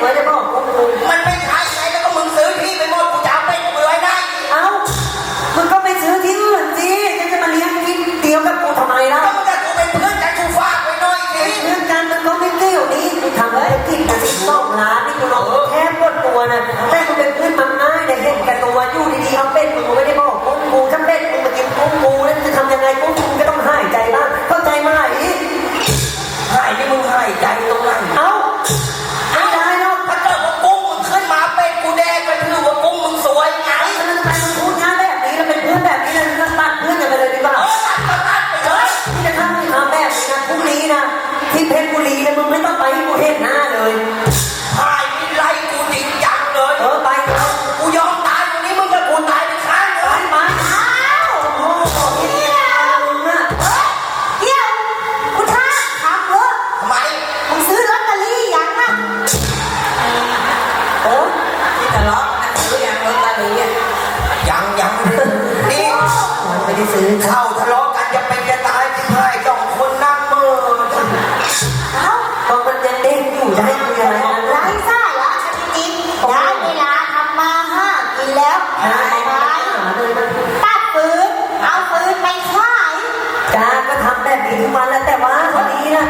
করে ที่เพชรบุรีนะมึงไม่ต้องไปให้กูเห็นหน้าเลยหายนี่ไล่กูจริงจังเลยเออไปเถอะกูยอมตายวันนี้มึงกับกูตายไปข้างเลไปยไปอ้าวโอ้โหเนี่ยมึงอะเดี๋ยวคุณท่าถามเถอะทำไมมึงซื้อลอตเตอรี่ยังอะเออที่ทะเลาะกันหรือยังรถตาลีอะยังยังนี่มันไม่ได้ซื้อเข้า จะให้คุยอะไรกันไร้สาระจริงๆได้เวลาทำมาห้ากินแล้วใช่ไปเลยมันตัดฟืนเอาฟืนไปขายจ้าก็ทำแบบนี้ทุกวันแล้วแต่ว่าวันนี้นะ